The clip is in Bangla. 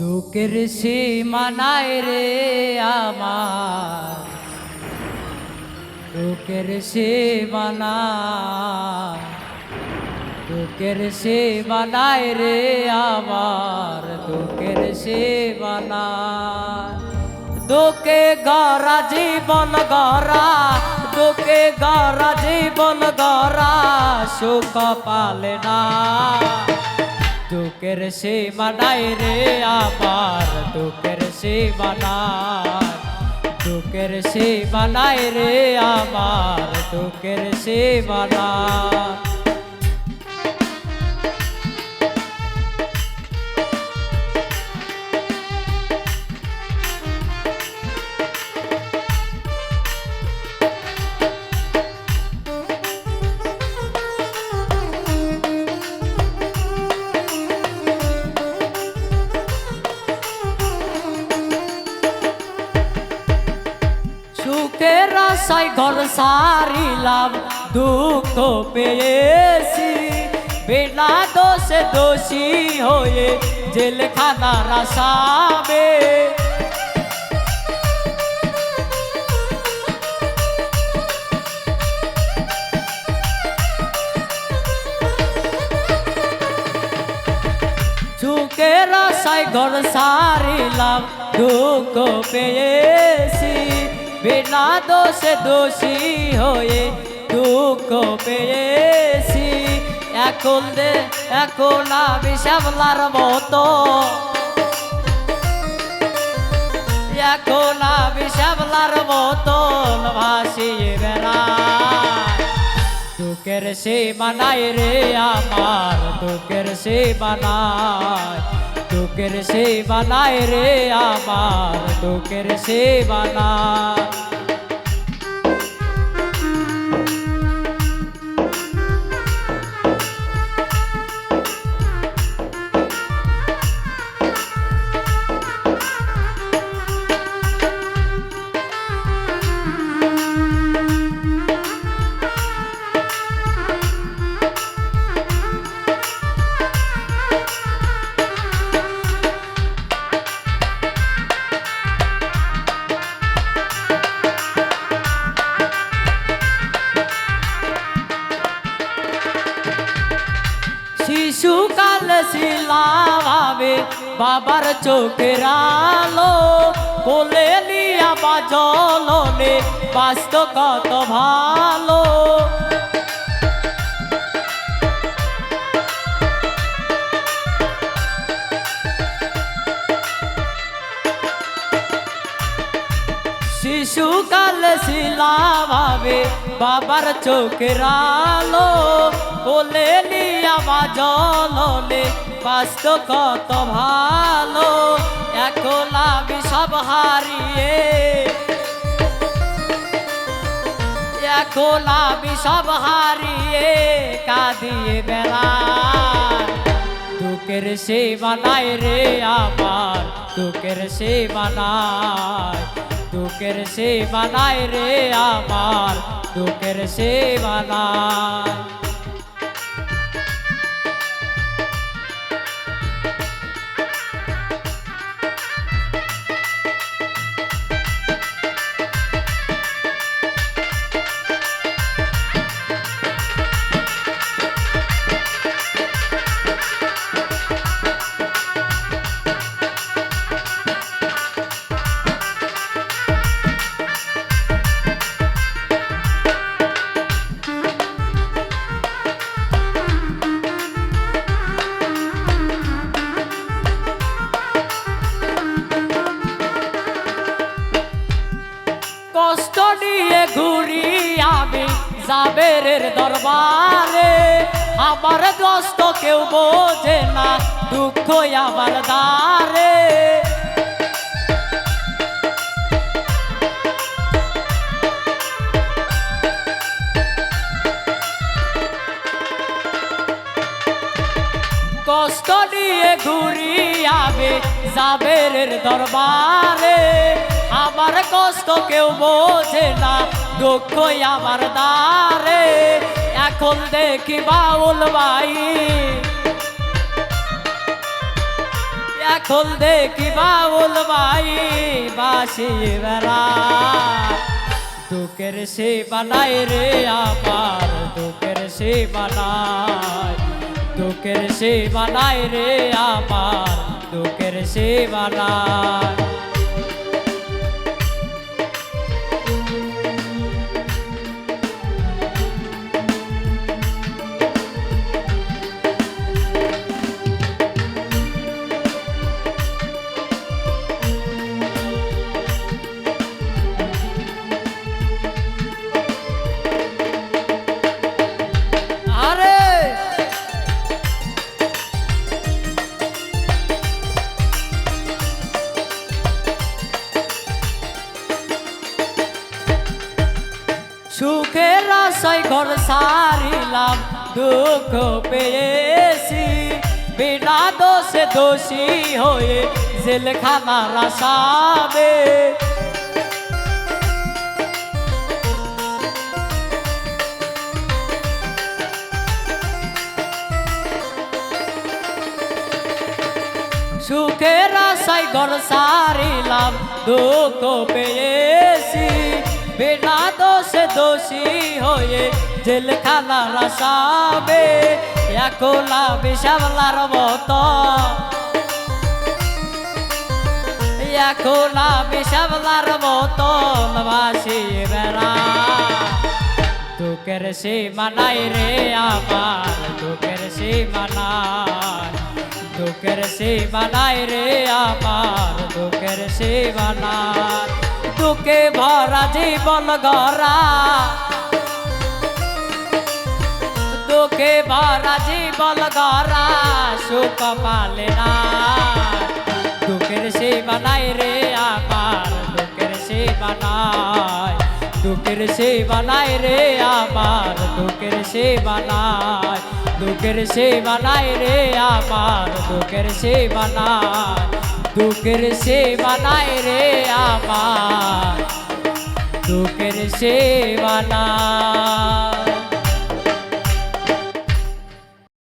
দুঃখের সীমানায় রে আমার। দুঃখের সীমানা, দুঃখের সীমানায় রে আমার। দুঃখের সীমানা, দুঃখে গরা জীবন গরা দুঃখে গরা জীবন গরা সুখ পালে না। দুঃখের সীমানায় রে আমার দুঃখের সীমানায় দুঃখের সীমানায় রে আমার দুঃখের সীমানায় সুখের আশায় ঘর সারিলাম দুঃখ পেয়েছি বিনা দোষে দোষী হয়ে জেলখানার আসামে সুখের আশায় ঘর সারিলাম দুঃখ পেয়েছি বিনা দোষে দোষী হয়ে দুঃখ পেয়েছি এখন দে এখন আমি শ্যামলার মতো এখন আমি শ্যামলার মতন ভাসিয়ে দুঃখের সীমানায় রে আমার দুঃখের সীমানায় দুঃখের সীমানায় রে আমার দুঃখের সীমানায় শিশুকাল আমি বাবার চোখের আলো কোলে নিয়া বা জলনে বাস্ত কত ভালো। শিশুকাল ছিলাম আমি বাবার চোখের আলো কোলে নিয়া বা জলনে বাস্ত কত ভালো এখন আমি সব হারিয়ে। এখন আমি সব হারিয়ে, কাঁদিয়ে বেড়া দুঃখের সে বানায় রে আমার দুঃখের সে সে বানায় রে আমার দুঃখের সে বানায় জাবেরের দরবারে, আমার দোস্ত কেউ বোঝে না দুঃখ আমার দ্বারে। কষ্ট নিয়ে ঘুরি আমি জাবেরের দরবারে। আমার কষ্ট কেউ বোঝে না দুঃখ আমার দ্বারে। এখন দেখি বাউল ভাই। এখন দেখি বাউল ভাই বাসি বেড়া। দুঃখের সে বানাই রে আমার, দুঃখের সে বানাই দুঃখের সে বানাই রে আমার, দুঃখের সে বানাই আশায় ঘর সারিলাম, দুঃখ পেয়েছি। বিনা দোষে দোষী হয়ে জেলখানার আসাবে সুখের আশায় ঘর সারিলাম, দুঃখ পেয়েছি। বিনা দোষে দোষী হয়ে জেলখানা রাসাবে একলা বিষাবলার মতো একলা বিষাবলার মতো বাসি বেড়া দুঃখের সে মানাই রে আমার দুঃখের সে মানাই দুঃখের সে বানাই রে আমার দুঃখের সে বানাই দুঃখে ভরা জীবন গরা দুঃখে ভরা জীবন গরা সুখ পালে না। দুঃখের সে বানাই রে আমার, দুঃখের সে বানাই দুঃখের সে বানাই রে আমার, দুঃখের সে বানাই দুঃখের সে বানাই রে আমার, দুঃখের সে বানাই দুঃখের সে বানায় রে আমার। দুঃখের সে বানাই